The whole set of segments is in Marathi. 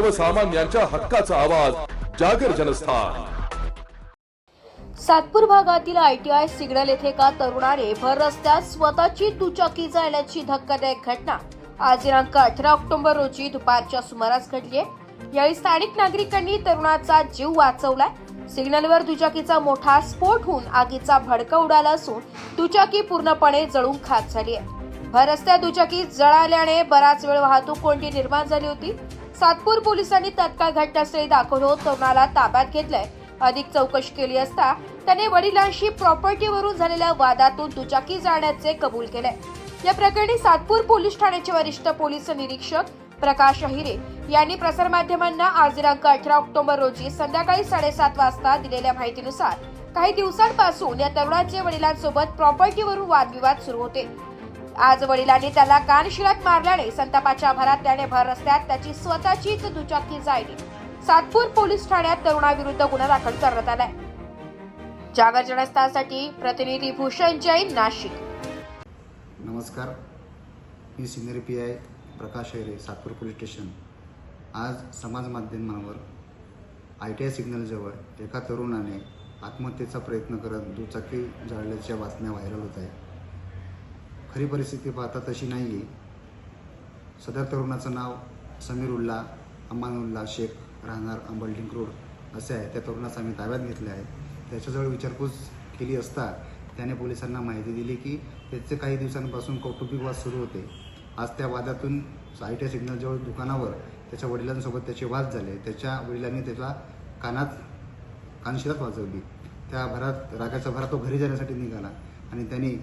सर्वसामान्यांच्या हक्काचा आवाज जागर जनस्थान. सातपूर भागातील आयटीआय सिग्नल येथे का तरुणाने भर रस्त्यात स्वतःची दुचाकी जाळल्याची धक्कादायक घटना. आज दिनांक अठरा ऑक्टोबर रोजी दुपारच्या सुमारास घडली यावेळी स्थानिक नागरिकांनी तरुणाचा जीव वाचवलाय. सिग्नलवर दुचाकीचा मोठा स्फोट होऊन आगीचा भडका उडाला असून दुचाकी पूर्णपणे जळून खाक झाली आहे रस्त्यात दुचाकी जळाल्याने बराच वेळ वाहतूक कोंडी निर्माण झाली होती. सातपूर पोलिसांनी तत्काळ घटनास्थळी दाखल होत तरुणाला ताब्यात घेतलंय. अधिक चौकशी केली असता त्याने वडिलांशी प्रॉपर्टीवरून झालेल्या वादातून दुचाकी जाण्याचे कबूल केले या प्रकरणी सातपूर पोलीस ठाण्याचे वरिष्ठ पोलीस निरीक्षक प्रकाश अहिरे यांनी प्रसारमाध्यमांना आज दिनांक अठरा ऑक्टोबर रोजी संध्याकाळी साडेसात वाजता दिलेल्या माहितीनुसार काही दिवसांपासून या तरुणाचे वडिलांसोबत प्रॉपर्टीवरून वादविवाद सुरू होते. आज वडिलांनी त्याला कानशिलात मारल्याने संतापाच्या भरात त्याने भर रस्त्यात त्याची स्वतःचीच दुचाकी जाळली. सातपूर पोलीस ठाण्यात तरुणाविरुद्ध गुन्हा दाखल करण्यात आलाय. जागर जनस्थासाठी प्रतिनिधी भूषण जैन नाशिक. नमस्कार. मी senior P I Prakash हैरे Satpur police station. आज समाज माध्यमावर आय टी आय सिग्नलजवळ एका तरुणाने आत्महत्येचा प्रयत्न करत दुचाकी जाळल्याच्या बातम्या व्हायरल होत आहेत. खरी परिस्थिती पाहता तशी नाही आहे सदर तरुणाचं नाव समीरुल्ला अमानुल्ला शेख राहणार अंबलडिंग रोड असे आहे. त्या तरुणाचा आम्ही ताब्यात घेतले आहे. त्याच्याजवळ विचारपूस केली असता त्याने पोलिसांना माहिती दिली की त्याचे काही दिवसांपासून कौटुंबिक वाद सुरू होते. आज त्या वादातून आय टी सिग्नलजवळ दुकानावर त्याच्या वडिलांसोबत त्याचे वाद झाले. त्याच्या वडिलांनी त्याला कानात कानशिरात वाजवली. त्या भरात रागाच्या भरात तो घरी जाण्यासाठी निघाला आणि त्यांनी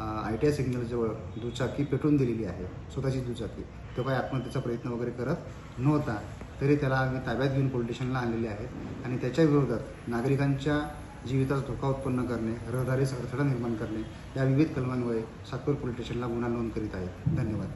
आय टी आय सिग्नलजवळ दुचाकी पेटवून दिलेली आहे स्वतःची दुचाकी. तो काही आत्महत्येचा प्रयत्न वगैरे करत नव्हता तरी त्याला आम्ही ताब्यात घेऊन पोलीस स्टेशनला आणलेले आहेत. आणि त्याच्या विरोधात नागरिकांच्या जीवितात धोका उत्पन्न करणे रहदारीस अडथळा निर्माण करणे या विविध कलमांमुळे सातपूर पोलीस स्टेशनला गुन्हा नोंद करीत आहेत. धन्यवाद.